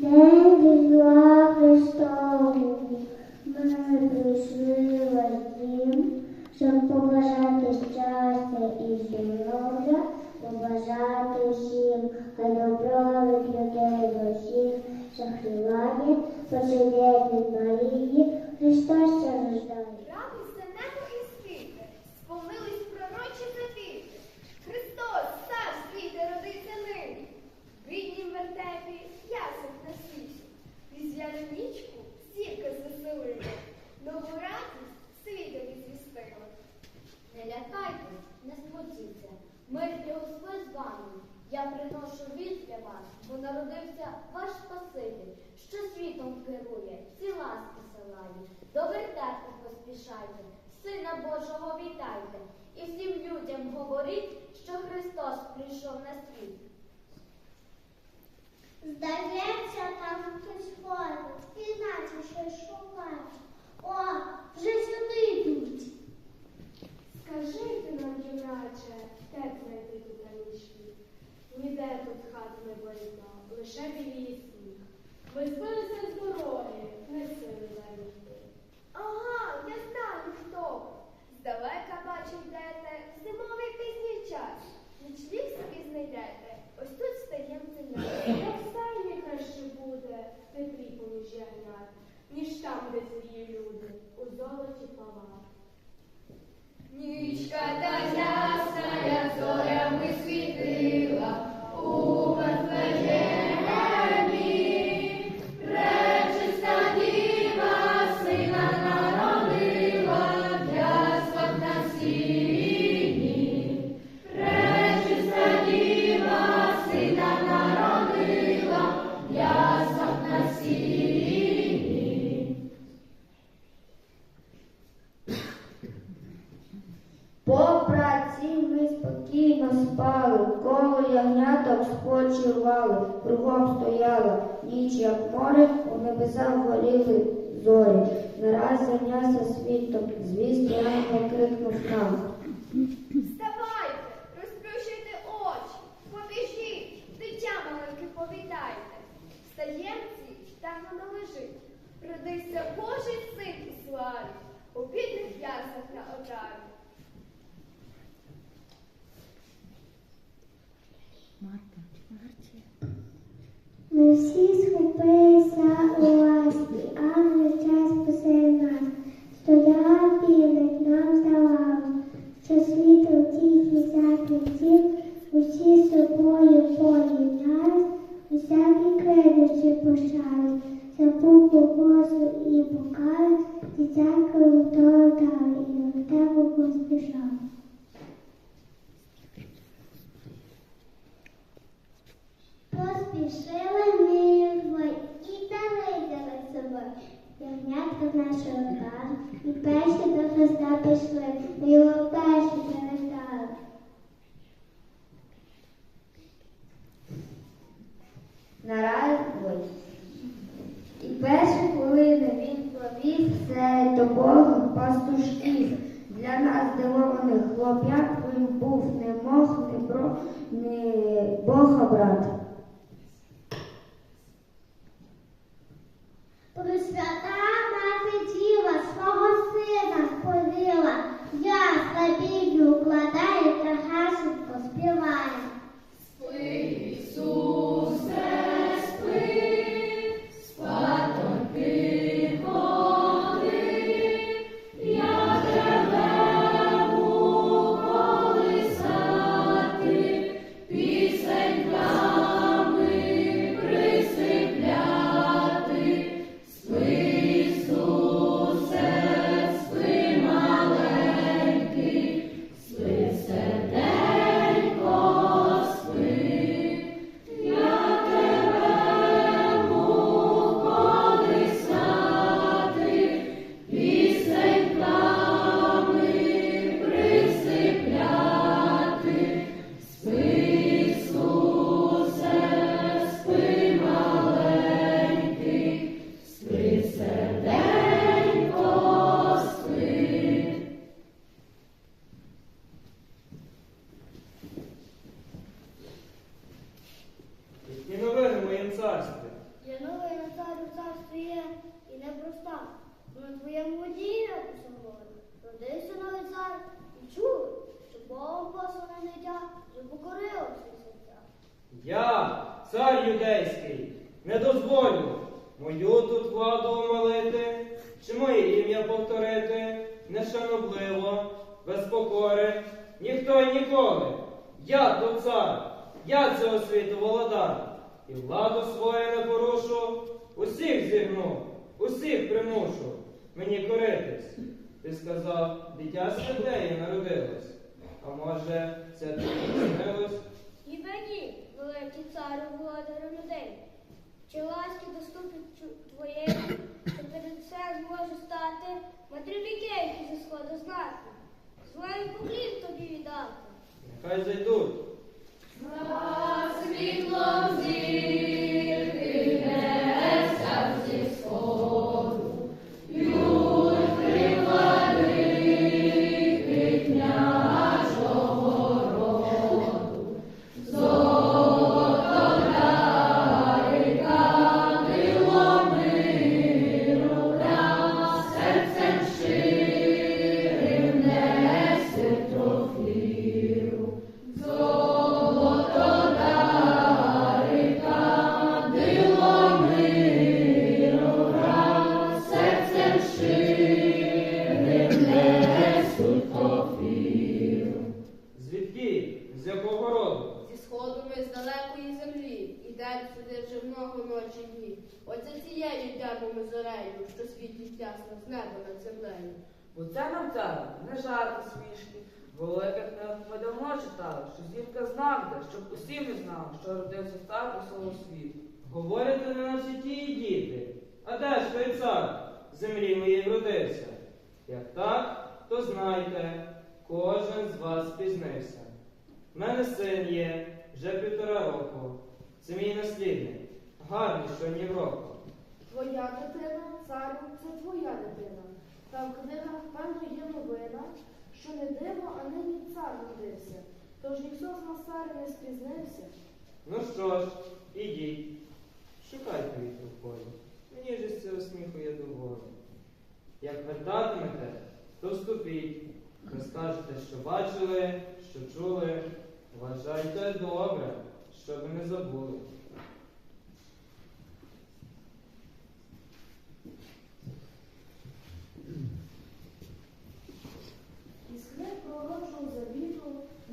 День Різдва Христового щоб побажати щастя і здоров'я, побажати всім, хай добрових людей в усіх захливає, Христос вертепі ясен на світі. Різдвяну нічку зірка звеселила. Нову радість світові звістила. Не лякайтесь, не спочіться. Мир і Господь з вами. Я приношу віст для вас, бо народився ваш Спаситель, що світом керує, всі ласки силає. До вертепу поспішайте, Сина Божого вітайте, і всім людям говоріть, що Христос прийшов на світ. Здається, там хтось ходить, і наче щось шукає. О, вже сюди йдуть. Holy Spirit кругом стояла ніч, як море, у небесах горіли зорі. Нараз зайнявся світом, звісно, ангел крикнув нам. Вставайте, розплющуйте очі, побіжіть, дитя маленьке повітайте. Встаємці, там воно лежить. Родився Божий син у славі, у бідних яснах на отарі. Всі схопилися у Христа пішли, ми царю і непроста. Бо на твоєму написано говорить. Родився новий цар і чули, що Богом послане дитя вже покорило всі серця. Я, цар юдейський, не дозволю мою тут владу омалити, чи моє ім'я повторити нешанобливо, без покори, ніхто й ніколи. Я тут цар, я цього світу володар, і владу свою не порушу, усіх зігну, усіх примушу мені коритись. Ти сказав, дитя святеє народилось, а може, це тобі снилось? І мені, великий царю володарю людей, чи ласки доступні твоєї, що перед все зможу стати, матрибікейки зі сходу знати, свою поклін тобі віддати. Нехай зайдуть. Звідки? Роду? Сходу ми з далекої землі, і день сюди вже много ночі дні. Оце цією йдемо ми зорею, що світить ясно з неба над землею. Бо це нам цар, не жарти смішки. Великих ми давно читали, що зірка знак де, щоб усі ми знали, що родився цар усього світу. Говорите не наче ті діти. А де ж той цар? Землі моїй вродився. Як так, то знайте, кожен з вас спізнився. В мене син є вже півтора року. Це мій наслідник, гарний, що ні в року. Твоя дитина, царю, це твоя дитина. Там в книгах, певно, є новина, що не диво, а нині цар родився. Тож ніхто з нас царю не спізнився. Ну що ж, ідіть, шукайте їх у полі. Мені ж з цього сміху є доволі. Як вертатимете, то вступіть, розкажете, що бачили, що чули. Вважайте добре, щоб не забули. Із книг пророчого завіту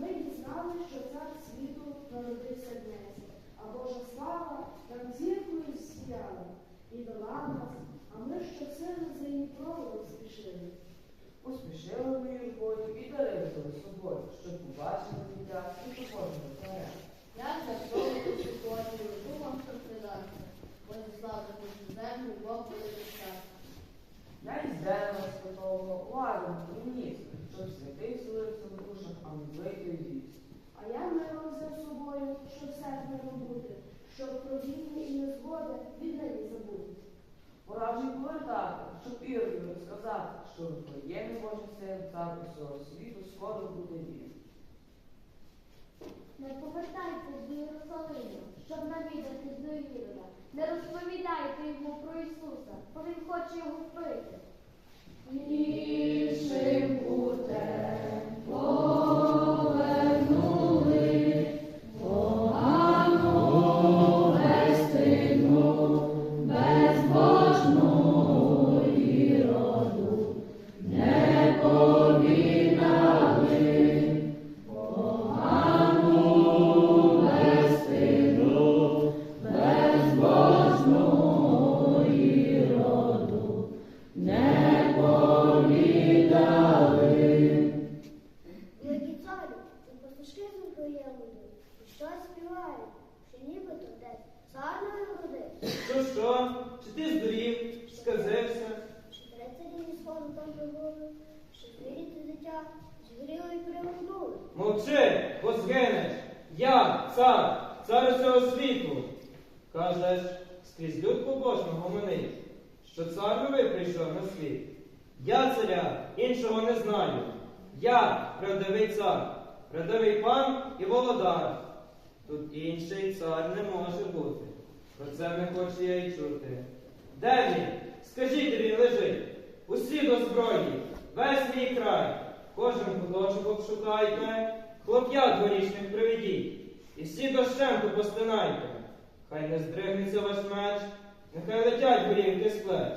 ми дізнали, що цар світу народився днес, а Божа слава нам зіркою сіяла і дала нас, а ми щосили за її проводом спішили. Поспішили ми любов'ю і дарили з собою, щоб побачити дитя і побожного царя. Я за проводу сьогодні думав, що придаться, бо не славити цю землю Бог буде відчати. Я із дерева ладом щоб святий селився в душах, а не злий. А я миром взяв з собою, щоб серце бути, щоб про війни і незгоди від неї забути. Пора вже повертати, щоб Ірові розказати, що воєнний Божий син цар усього світу скоро буде він. Не повертайтесь до Єрусалиму, щоб навідатись до Ірода. Не розповідайте йому про Ісуса, бо він хоче його вбити. Великий що нібито десь цар народив, Що що? Чи ти здурів, сказився? що тридцять днів сходу там прибули, що звіріти дитя згоріло і пригорнули. Мовчи, бо згинеш. Я, цар, цар усього світу. Кажеш, скрізь люд побожно гомонить, що цар новий прийшов на світ. Я царя, іншого не знаю. Я правдивий цар, правдивий пан і володар. Тут інший цар не може бути. Про це не хочу я й чути. Де він? Скажіть, він лежить. Усі до зброї, весь мій край. Кожен куточок обшукайте, хлоп'ят дворічних приведіть. І всі до щемку постинайте. Хай не здригнеться ваш меч, нехай летять горівки з плеч,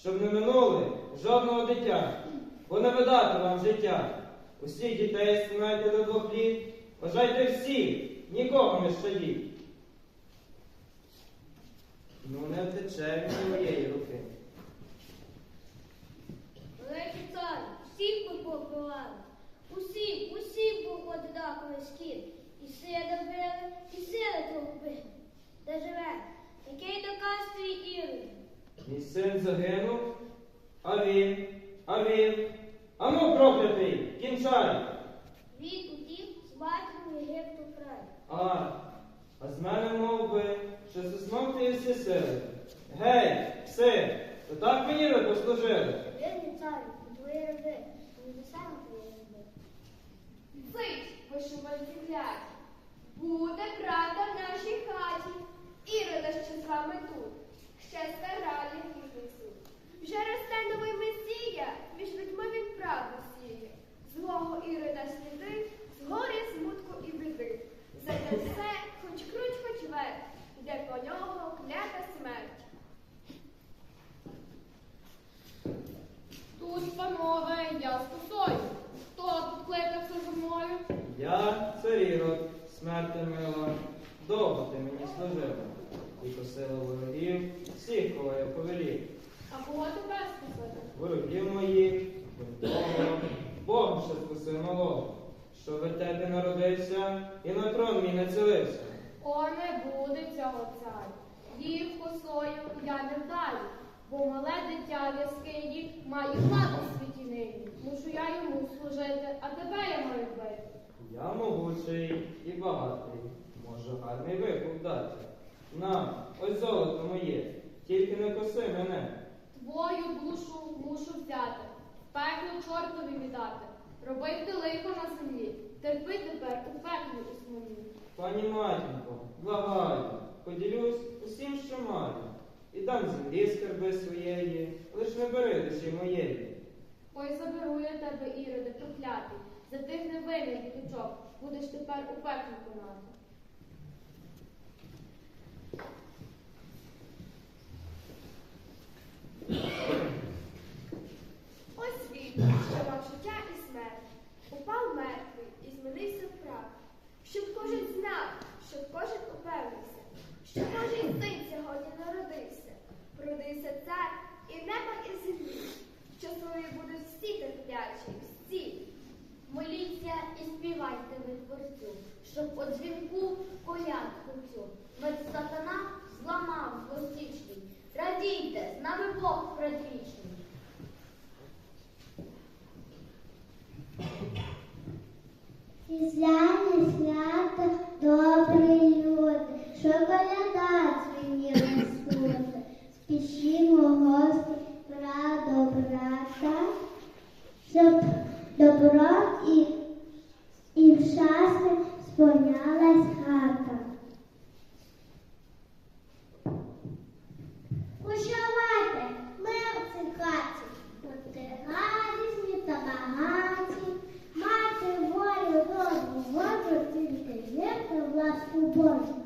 щоб не минули жодного дитя, бо не видати вам життя. Усіх дітей стинайте до двох літ, бажайте всіх, нікого не щадіть. Ну не втече від моєї руки. Великий цар, всіх би побивали. Усі, усі був однаковий скіт. І сина били, і сина твого били. Де живе? Який доказ твій Ірод? Мій син загинув, а він, а він, а ну проклятий, кінчай! Він утік з матір'ю Єгипту край. А, а з мене мов би, що засмокти всі сили. Гей, пси, то так мені ви послужили. Вірний царю, твої раби, не саме твої раби. Цить, вишиванці кляті. Буде правда в нашій хаті. Ірода ще з вами тут. Ще стара літній суд. Вже росте новий месія, між людьми він правду сіє. Злого Ірода сліди, згорі смутку і біди. Зайде все, хоч круть, хоч верть, йде по нього клята смерть. Тут, панове, я з. Хто тут кликався за мною? Я царірод, смерти мила, довго ти мені служила. І косила ворогів, всіх, кого я повелів. А кого тебе сказати? Ворогів моїх, Богом ще спаси малого, що в тебе народився і на трон мій націлився. О, не буде цього царю. Їх косою я не вдаю, бо мале дитя в яскині має владу в світі нині. Мушу я йому служити, а тебе я маю вбити. Я могучий і багатий, можу гарний викуп дати. На, ось золото моє, тільки не коси мене. Твою душу мушу взяти, пекло чортові віддати. Робити лихо на землі, терпи тепер у пеклі у смолі. Пані матінко, благаю, поділюсь усім, що маю, і дам землі скарби своєї, лиш не бери душі моєї. Ой, заберу я тебе, Іроде, проклятий, за тих невинних діточок будеш тепер у пеклі конати. Ось він, що мав життя і смерть, упав мертвий і змінився в прах, щоб кожен знав, щоб кожен упевнився, що кожен син сьогодні народився, родився цар і неба, і землі, щасливі будуть всі терплячі, всі. Моліться і співайте ви творцю, щоб по дзвінку колядку цю. Ведь сатана зламав злостічний. Радійте, з нами Бог предвічний. Islam upor.